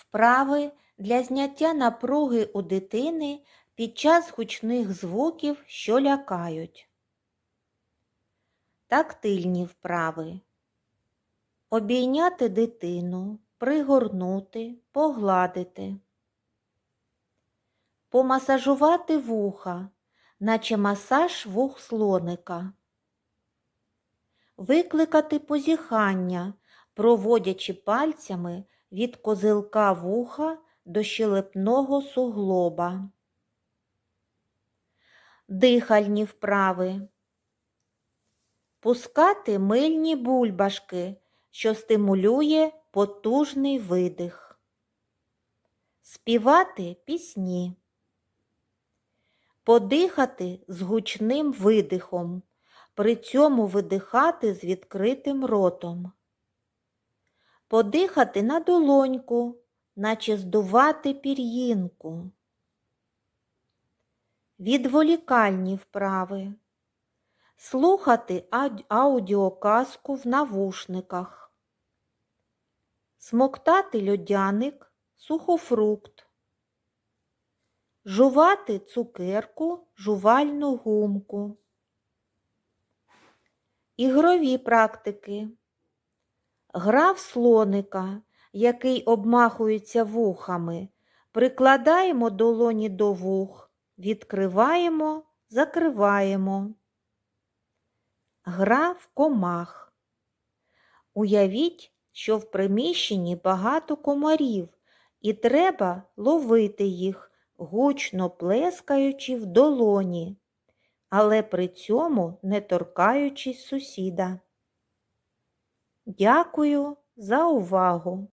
Вправи для зняття напруги у дитини під час гучних звуків, що лякають. Тактильні вправи. Обійняти дитину, пригорнути, погладити. Помасажувати вуха, наче масаж вух слоника. Викликати позіхання, проводячи пальцями від козилка вуха до щелепного суглоба. Дихальні вправи. Пускати мильні бульбашки, що стимулює потужний видих. Співати пісні. Подихати з гучним видихом, при цьому видихати з відкритим ротом. Подихати на долоньку, наче здувати пір'їнку. Відволікальні вправи. Слухати аудіоказку в навушниках. Смоктати льодяник, сухофрукт. Жувати цукерку, жувальну гумку. Ігрові практики. Гра в слоника, який обмахується вухами. Прикладаємо долоні до вух, відкриваємо, закриваємо. Гра в комах. Уявіть, що в приміщенні багато комарів, і треба ловити їх, гучно плескаючи в долоні, але при цьому не торкаючись сусіда. Дякую за увагу!